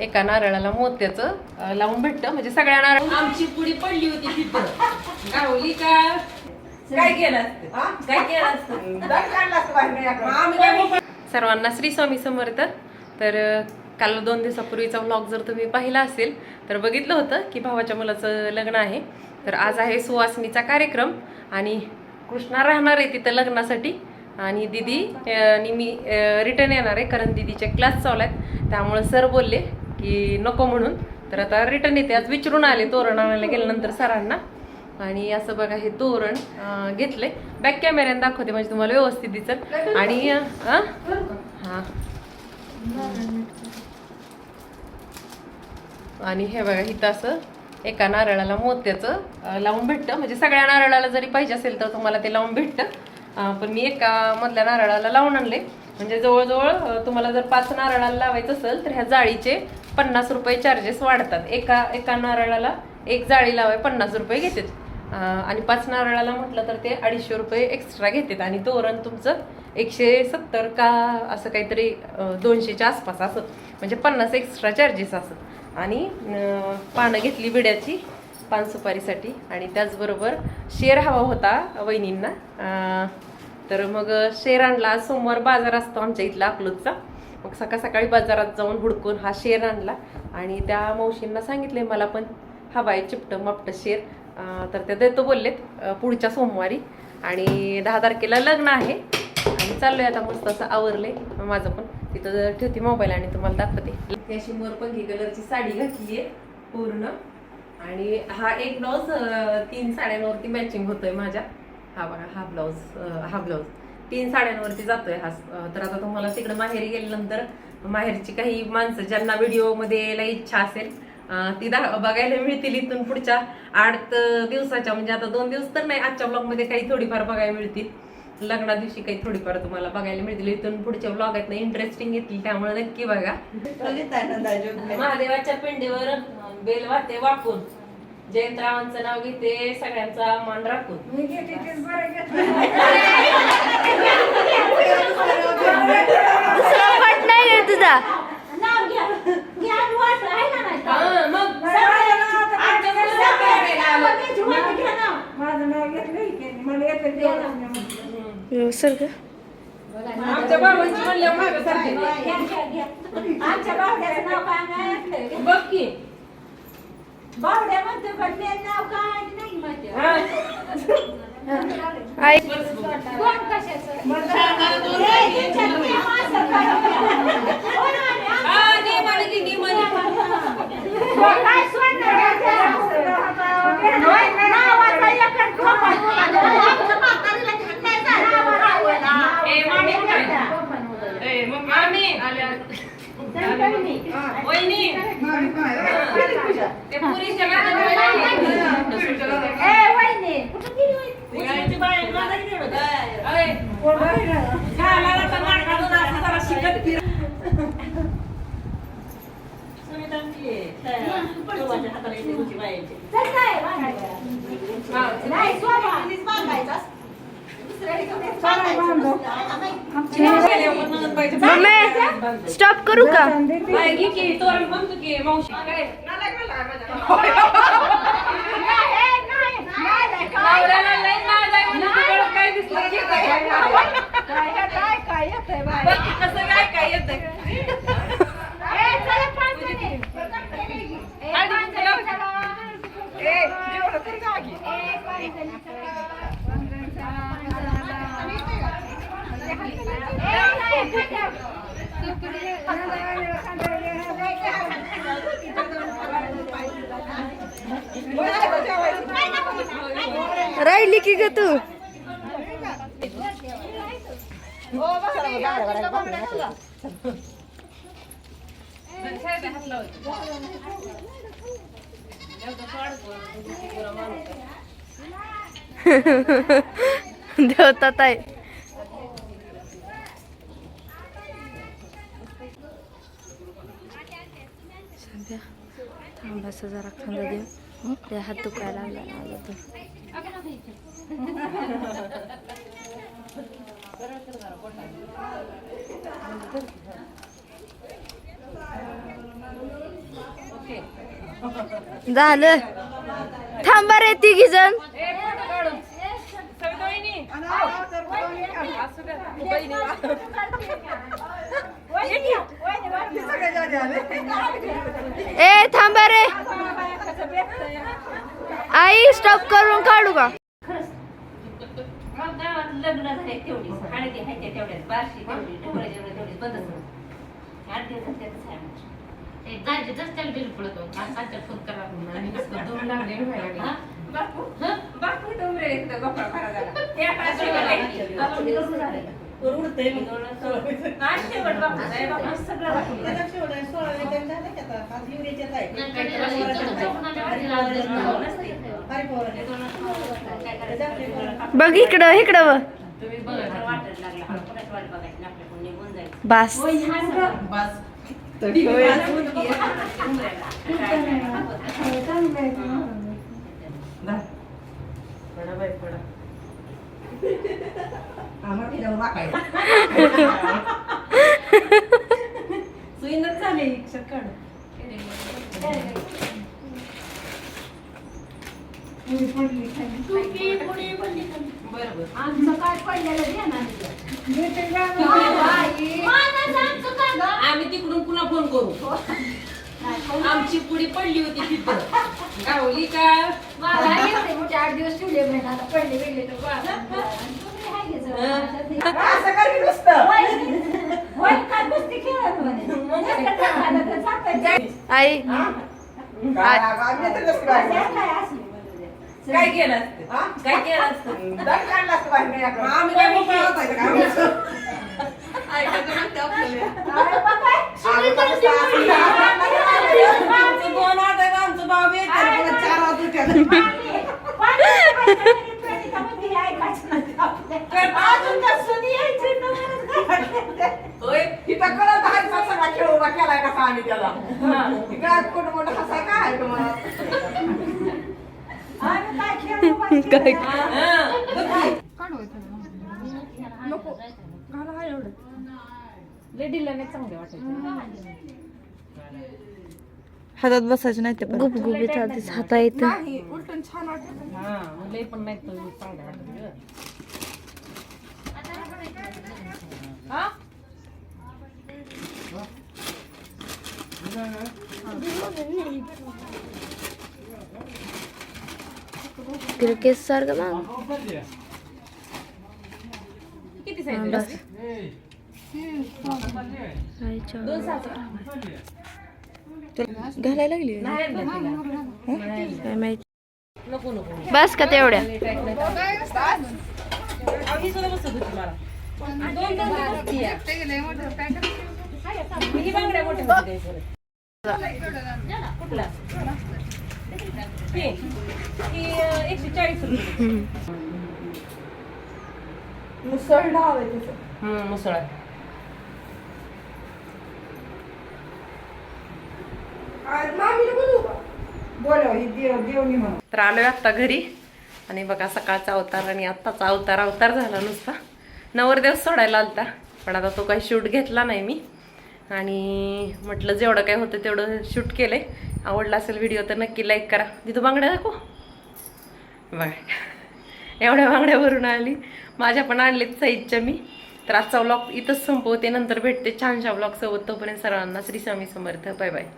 एका नारळाला मोत्याचं लावून भेटतं. म्हणजे सगळ्या नारळ आमची पुडी पडली होती तिथं. गावली का? काय केलं काय केलं सर्वांना श्री स्वामी समर्थ. तर काल दोन दिवसापूर्वीचा व्लॉग जर तुम्ही पाहिला असेल तर बघितलं होतं की भावाच्या मुलाचं लग्न आहे. तर आज आहे सुवासनीचा कार्यक्रम आणि कृष्णा राहणार आहे तिथं लग्नासाठी. आणि दिदी आणि मी रिटर्न येणार आहे कारण दिदीचे क्लास चालू आहेत. त्यामुळे सर बोलले की नको म्हणून. तर आता रिटर्न येते. आज विचारून आले तोरण आणायला गेल्यानंतर सरांना. आणि असं बघा हे तोरण अं, घेतलंय. बॅक कॅमेऱ्याने दाखवते म्हणजे तुम्हाला व्यवस्थित दिसत आणि आणि हे बघा इथं असं एका नारळाला मोत्याचं लावून भेटतं. म्हणजे सगळ्या नारळाला जरी पाहिजे असेल तर तुम्हाला ते लावून भेटतं. पण मी एका मधल्या नारळाला लावून आणले. म्हणजे जवळजवळ तुम्हाला जर पाच नारळाला लावायचं असेल तर ह्या जाळीचे पन्नास रुपये चार्जेस वाढतात. एका एका नारळाला एक जाळी लावाय पन्नास रुपये घेतात. आणि पाच नारळाला म्हटलं तर ते अडीचशे रुपये एक्स्ट्रा घेतात. आणि तोरण तुमचं एकशे सत्तर का असं काहीतरी दोनशेच्या आसपास असं. म्हणजे पन्नास एक्स्ट्रा चार्जेस असत आणि पानं घेतली विड्याची पान सुपारीसाठी. आणि त्याचबरोबर शेर हवा होता वहिनींना. तर मग शेर आणला. सोमवार बाजार असतो आमच्या इथला अकलूजचा. मग सकाळ सकाळी बाजारात जाऊन हुडकून हा शेर आणला. आणि त्या मावशींना सांगितले मला पण हवा आहे चिपटं मापटं शेर. तर ते देतो बोललेत पुढच्या सोमवारी. आणि दहा तारखेला लग्न आहे. आणि चाललोय आता मस्त असं आवरले. माझं पण तिथं ठेवते मोबाईल आणि तुम्हाला दाखवते. अशी मोरपंखी कलरची साडी घातली आहे पूर्ण. आणि हा एक ब्लाऊज तीन साड्यांवरती मॅचिंग होतोय माझ्या. हा बघा हा ब्लाऊज हा ब्लाऊज तीन साड्यांवरती जातोय हा तर आता तुम्हाला तिकडे माहेरी गेल्यानंतर माहेरची काही माणसं ज्यांना व्हिडिओमध्ये यायला इच्छा असेल ती दा बघायला मिळतील इथून पुढच्या आठ दिवसाच्या म्हणजे आता दोन दिवस तर नाही आजच्या ब्लॉगमध्ये काही थोडीफार बघायला मिळतील. लग्ना दिवशी काही थोडीफार तुम्हाला बघायला मिळतील. इथून पुढच्या ब्लॉग आहेत ना इंटरेस्टिंग येतील त्यामुळे नक्की बघा. महादेवाच्या पिंडीवर अं, बेल वाहते वाकून. जयंतरावांचं नाव घेते सगळ्यांचा मान राखून. दुसरा पाठ नाही रे तुझा? हा. सर का आमच्या बाबांची म्हणल्या मागं सारखी. घ्या, घ्या, घ्या. आमच्या बावड्याचं नाव काय नाही बघ की. बावड्या म्हणतो पण ते नाव काय? नाही माहिती. ఆ నీ మనకి నీ మనకి स्टॉप करू का? मावशी राहिली की ग तू? देवता आहे सध्या थांबायचं जरा खांदा देऊ त्या हात दुखायला लागला. आला तर झालं. थांबा रे तिघी जण. ए थांबा रे आई स्टॉप करून काढू का? लग्न झाले तेवढीच हळदी आहे त्या तेवढ्याच बारशी तेवढी जेवढं तेवढीच बंदच. आठ दिवसात त्यातच आहे आमचं. ते बिल पडतो फोन करा लागले? बापू? बापू डोंगरे झाला. ते आहे. बापू. सगळं बघ इकडं इकडं बास. सुईनच झाले शिक्षक वाटायला लागला कोणाची वाट बघायची नाही, आपल्याकडून निघून जायचं बास बस. दा. पडा बाई, पडा. सुईनच झाली सकाळ बरोबर आम्ही तिकडून पुन्हा फोन करू आमची पुडी पडली होती तिथं गावली का असं कर की नुसतं आई काय केलं असतं? काय केलं असतं? आम्ही काय मोकळं होताय का? ऐकायचं नसतं आपल्याला. आमचं दोन हात आहेत, आमचं भाऊ बी एक आहे, पुन्हा चार हात उठ्यात. होय, इथं कळत आहे का सगळा खेळ उभा केलाय कसा आम्ही त्याला. कुठं मोठं हसाय काय आहे तुम्हाला? काय? हा. लेडीला नाही चांगले हातात बसायचे नाही ते पण. गुबगुबीत आधीच हाता येतं. हा लय पण नाही तर चांगले वाटत हा. क्रिकेट सारखं मग बस घालायला लागली. काय माहिती बस का तेवढ्या. कुठला एकशे चाळीस रुपये मुसळ डाव आहे तिचं. मुसळ आज मामीला का? बोलव ही देव म्हणून तर आलोय आत्ता घरी आणि बघा सकाळचा अवतार आणि आत्ताचा अवतार अवतार झाला नुसता नवरदेव सोडायला आलता पण आता तो काही शूट घेतला नाही मी आणि म्हटलं जेवढं काय होतं तेवढं शूट केलंय आवडला असेल व्हिडिओ तर नक्की लाईक करा. तिथं बांगड्या दाखव. बघा एवढ्या बांगड्यावरून आली. माझ्या पण आणलेत साईजच्या मी. तर आजचा व्लॉग इथंच संपवते. नंतर भेटते छानशा व्लॉग सोबत. तोपर्यंत सर्वांना श्री स्वामी समर्थ. Bye bye